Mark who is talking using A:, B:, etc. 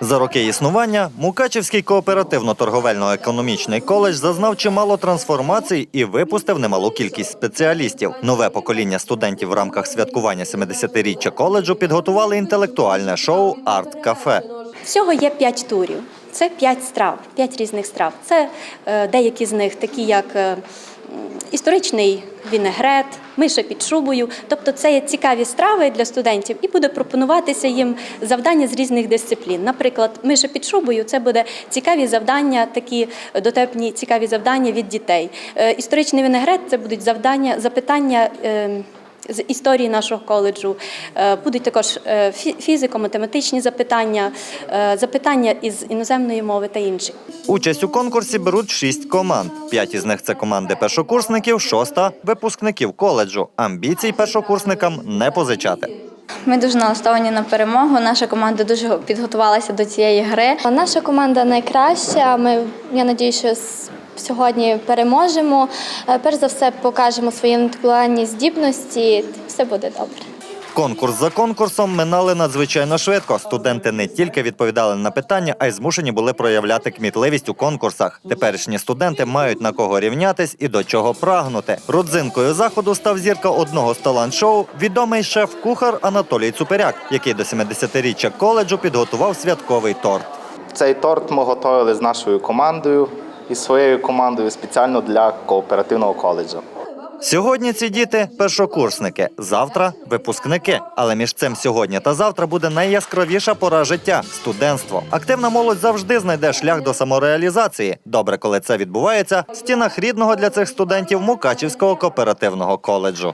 A: За роки існування Мукачівський кооперативно-торговельно-економічний коледж зазнав чимало трансформацій і випустив немалу кількість спеціалістів. Нове покоління студентів в рамках святкування 70-річчя коледжу підготували інтелектуальне шоу Арт-кафе.
B: Всього є п'ять турів. Це п'ять страв, п'ять різних страв. Це е, деякі з них такі, як е, історичний вінегрет, миша під шубою. Тобто це є цікаві страви для студентів, і буде пропонуватися їм завдання з різних дисциплін. Наприклад, миша під шубою це буде цікаві завдання, такі дотепні цікаві завдання від дітей. Е, Історичний вінегрет це будуть завдання, запитання. З історії нашого коледжу. Е, Будуть також е, фізико-математичні запитання, е, запитання із іноземної мови та інші.
A: Участь у конкурсі беруть шість команд. П'ять із них це команди першокурсників, шоста випускників коледжу. Амбіцій першокурсникам не позичати.
C: Ми дуже налаштовані на перемогу. Наша команда дуже підготувалася до цієї гри.
D: Наша команда найкраща. Ми я надію, що сьогодні переможемо. Е, Перш за все, покажемо свої інтелектуальні здібності. Все буде добре.
A: Конкурс за конкурсом минали надзвичайно швидко. Студенти не тільки відповідали на питання, а й змушені були проявляти кмітливість у конкурсах. Теперішні студенти мають на кого рівнятись і до чого прагнути. Родзинкою заходу став зірка одного з талант-шоу, відомий шеф-кухар Анатолій Цуперяк, який до 70-річчя коледжу підготував святковий торт.
E: Цей торт ми готували з нашою командою і своєю командою спеціально для кооперативного коледжу.
A: Сьогодні ці діти першокурсники, завтра випускники. Але між цим сьогодні та завтра буде найяскравіша пора життя студентство. Активна молодь завжди знайде шлях до самореалізації. Добре, коли це відбувається в стінах рідного для цих студентів Мукачівського кооперативного коледжу.